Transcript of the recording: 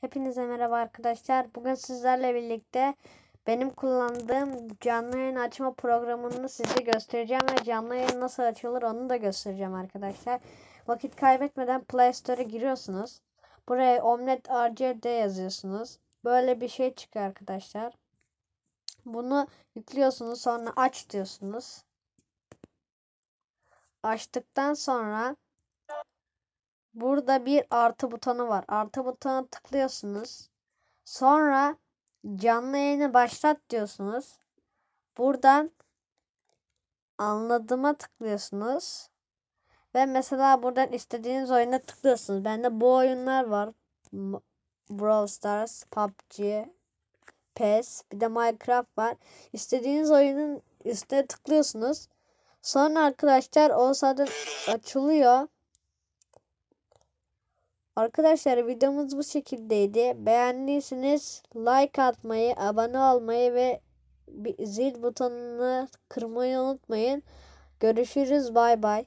Hepinize merhaba arkadaşlar. Bugün sizlerle birlikte benim kullandığım canlı yayın açma programını size göstereceğim ve canlı yayın nasıl açılır onu da göstereceğim arkadaşlar. Vakit kaybetmeden Play Store'a giriyorsunuz. Buraya Omlet RCD yazıyorsunuz. Böyle bir şey çıkıyor arkadaşlar. Bunu yüklüyorsunuz sonra aç diyorsunuz. Açtıktan sonra Burada bir artı butonu var. Artı butona tıklıyorsunuz. Sonra canlı yayını başlat diyorsunuz. Buradan anladıma tıklıyorsunuz. Ve mesela buradan istediğiniz oyuna tıklıyorsunuz. Bende bu oyunlar var. Brawl Stars, PUBG, PES, bir de Minecraft var. İstediğiniz oyunun üstüne tıklıyorsunuz. Sonra arkadaşlar o zaten açılıyor. Arkadaşlar videomuz bu şekildeydi. Beğendiyseniz like atmayı, abone olmayı ve zil butonunu kırmayı unutmayın. Görüşürüz. Bay bay.